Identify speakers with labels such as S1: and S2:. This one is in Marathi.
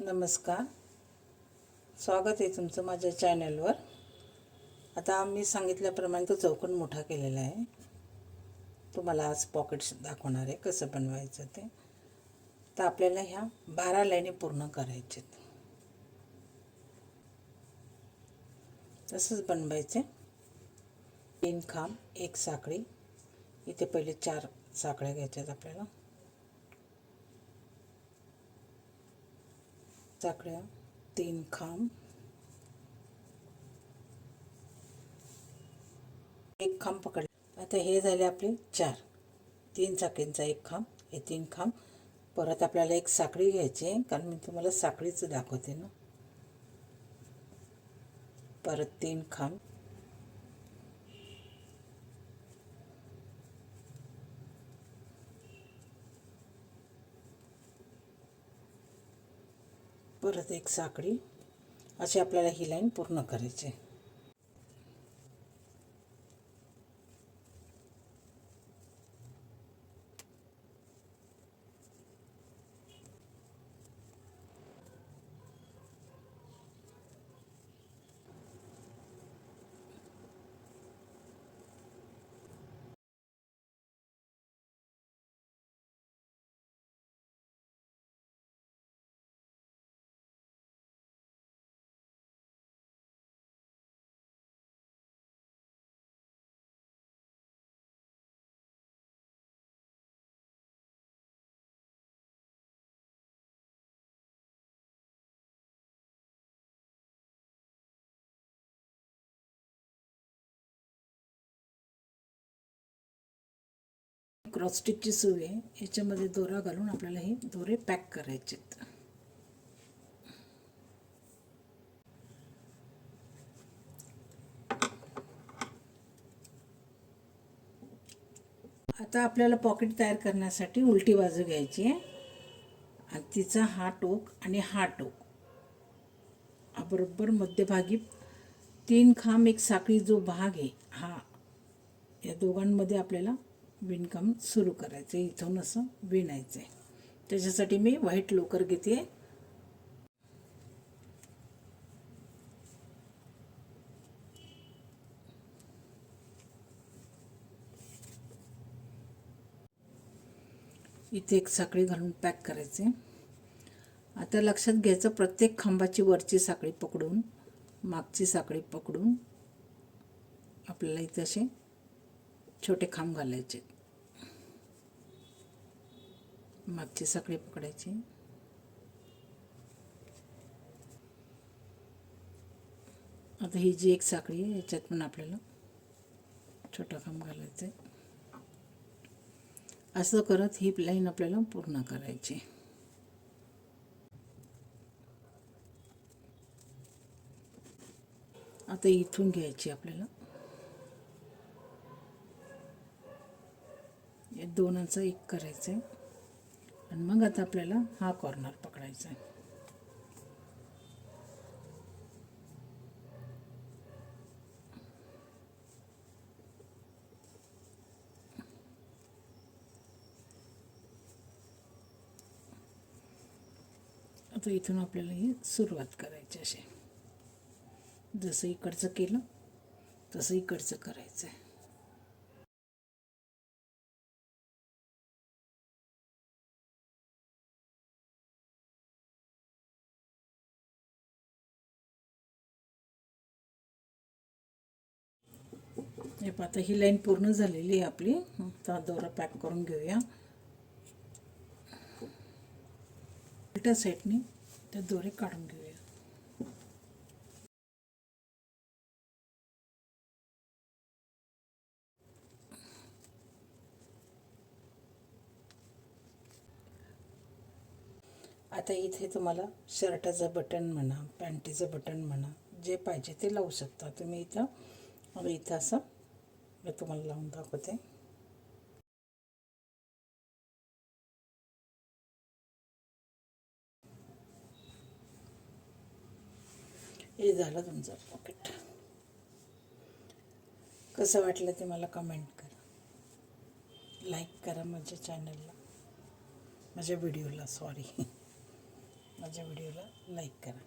S1: नमस्कार. स्वागत आहे तुमचं माझ्या चॅनलवर. आता मी सांगितल्याप्रमाणे तो चौकन मोठा केलेला आहे. तुम्हाला आज पॉकेट्स दाखवणार आहे कसं बनवायचं ते. तर आपल्याला ह्या बारा लाईनी पूर्ण करायचे तसंच बनवायचे. तीन खांब एक साखळी. इथे पहिले चार साखळ्या घ्यायच्यात आपल्याला. चाकड्या तीन खांब एक खांब पकडले. आता हे झाले आपले चार. तीन चाकींचा एक खांब हे तीन खांब. परत आपल्याला एक साखळी घ्यायची आहे कारण मी तुम्हाला साखळीच दाखवते ना. परत तीन खांब. परत एक साखळी अशी आपल्याला ही लाईन पूर्ण करायची क्रॉसस्टिकची सुई आहे. याच्यामध्ये दोरा घालून आपल्याला हे दोरे पॅक करायचे आहेत. आता आपल्याला पॉकेट तयार करण्यासाठी उलटी बाजू घ्यायची आहे. आणि तिचा हा टोक आणि हा टोक. हा बरोबर मध्यभागी. तीन खांब एक साखळी जो भाग आहे हा या दोघांमध्ये आपल्याला विणकाम सुरू करायचं आहे इथून असं विणायचं आहे त्याच्यासाठी मी व्हाईट लोकर घेते. इथे एक साखळी घालून पॅक करायचे. आता लक्षात घ्यायचं प्रत्येक खांबाची वरची साखळी पकडून मागची साखळी पकडून आपल्याला इथे असे छोटे खांब घालायचे मागची साखळी पकडायची. आता ही जी एक साखळी आहे याच्यात पण आपल्याला छोटा काम घालायचं आहे असं करत ही लाईन आपल्याला पूर्ण करायची. आता इथून घ्यायची आपल्याला. या दोनांचा एक करायचं आहे आणि मग आता आपल्याला हा कॉर्नर पकडायचा आहे. आता इथून आपल्याला ही सुरुवात करायची अशी. जसं इकडचं केलं तसं इकडचं करायचं आहे म्हणजे हे पहा, आता ही लाईन पूर्ण झालेली आहे आपली. आता दोरा पॅक करून घेऊया. उलट्या साईडने त्या दोरे काढून घेऊया. आता इथे तुम्हाला शर्टाचं बटन म्हणा पॅन्टीचं बटन म्हणा जे पाहिजे ते लावू शकता. तुम्ही इथं इथं असं मी तुम्हाला लावून दाखवते. हे झालं तुमचं पॉकेट कसं वाटलं ते मला कमेंट करा. लाईक करा माझ्या चॅनलला माझ्या व्हिडिओला सॉरी माझ्या व्हिडिओला लाईक करा.